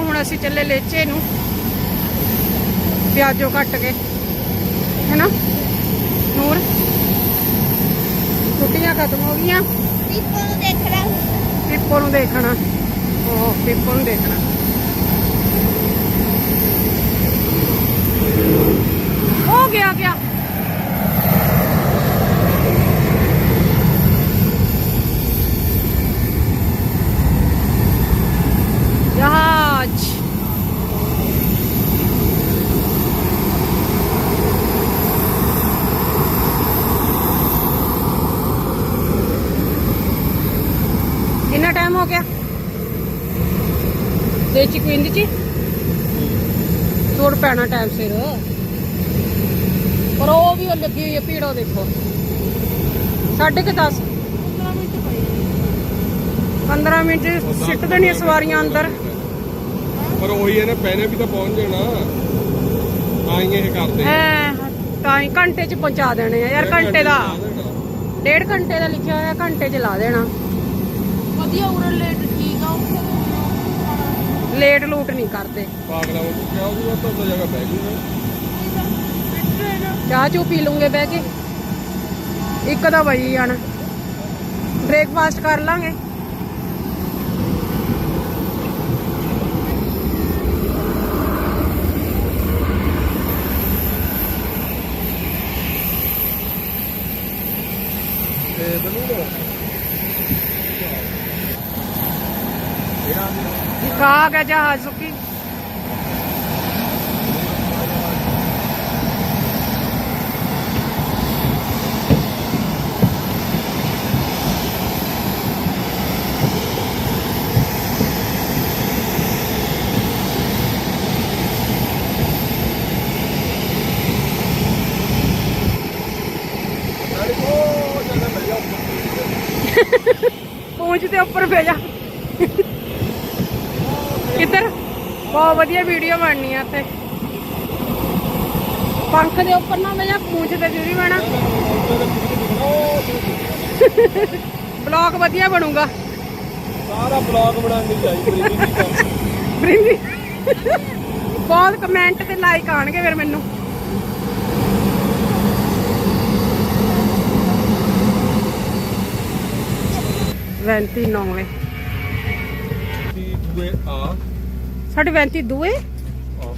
ਹੁਣ ਅਸੀਂ ਚੱਲੇ ਲੇਚੇ ਨੂੰ। ਪਿਆਜੋ ਕੱਟ ਕੇ। ਹੈਨਾ? ਨੂਰ? ਛੁੱਟੀਆਂ ਖਤਮ ਹੋ ਗਈਆਂ। ਪੀਪੋ ਨੂੰ ਦੇਖਣਾ। ਪਿੱਪੋ ਨੂੰ ਦੇਖਣਾ। ਉਹ ਪਿੱਪੋ ਨੂੰ ਦੇਖਣਾ ਹੋ ਗਿਆ ਗਿਆ ਜਹਾਜ਼ ਕਿੰਨਾ ਟਾਈਮ ਹੋ ਗਿਆ ਕੁਇੰਦ ਚ ਤੋੜ ਪੈਣਾ ਟਾਈਮ ਸਿਰ। ਪਰ ਉਹ ਵੀ ਉਹ ਲੱਗੀ ਹੋਈ ਹੈ ਭੀੜੋ ਦੇਖੋ। ਸਾਢੇ ਕਿ 10 15 ਮਿੰਟ ਸਿੱਟ ਦੇਣੀਆਂ ਸਵਾਰੀਆਂ ਅੰਦਰ। ਪਰ ਉਹੀ ਹੈ ਨਾ ਪਹਿਨੇ ਵੀ ਤਾਂ ਪਹੁੰਚ ਜਾਣਾ। ਤਾਂ ਹੀ ਇਹ ਕਰਦੇ ਐ ਤਾਂ ਹੀ ਘੰਟੇ ਚ ਪਹੁੰਚਾ ਦੇਣੇ ਆ। ਯਾਰ ਘੰਟੇ ਦਾ ਡੇਢ ਘੰਟੇ ਦਾ ਲਿਖਿਆ ਹੋਇਆ ਘੰਟੇ ਚ ਲਾ ਦੇਣਾ। ਵਧੀਆ ਉਰੇ ਲੇਟ ਲੇਟ ਲੂਟ ਨਹੀਂ ਕਰਦੇ। ਪਾਗਲਾ ਤਾਂ ਜਗ੍ਹਾ ਬਹਿ ਚਾਹ ਚੂ ਪੀ ਲੂੰਗੇ ਬਹਿ ਕੇ। ਇੱਕ ਦਾ ਵਜੀ ਜਾਣਾ। ਬ੍ਰੇਕਫਾਸਟ ਕਰ ਲਾਂਗੇ। ਤੇ ਬਲੂ ਕਾ ਗਿਆ ਜਹਾਜ਼ ਸੁੱਕੀ ਪਹੁੰਚ ਤੇ ਉੱਪਰ ਭੇਜਾ ਕਿੱਧਰ? ਬਹੁਤ ਵਧੀਆ ਵੀਡੀਓ ਬਣਨੀ ਆ ਤੇ ਪੰਖ ਦੇ ਉੱਪਰ ਨਾ ਮੈਂ ਜਾਂ ਪੂੰਛ ਤੇ ਜੁਰੀ ਬਣਾ ਬਲੌਗ ਵਧੀਆ ਬਣੂਗਾ। ਸਾਰਾ ਬਲੌਗ ਬਣਾਉਣੀ ਚਾਹੀਦੀ ਬ੍ਰਿੰਦੀ ਬਹੁਤ ਕਮੈਂਟ ਤੇ ਲਾਈਕ ਆਣਗੇ ਫਿਰ ਮੈਨੂੰ। ਵੈਂਤੀ ਨੌਵੇਂ। ਦੀ ਦੂਏ ਆ। ਸਾਡੇ 35 ਦੂਏ। ਉਹ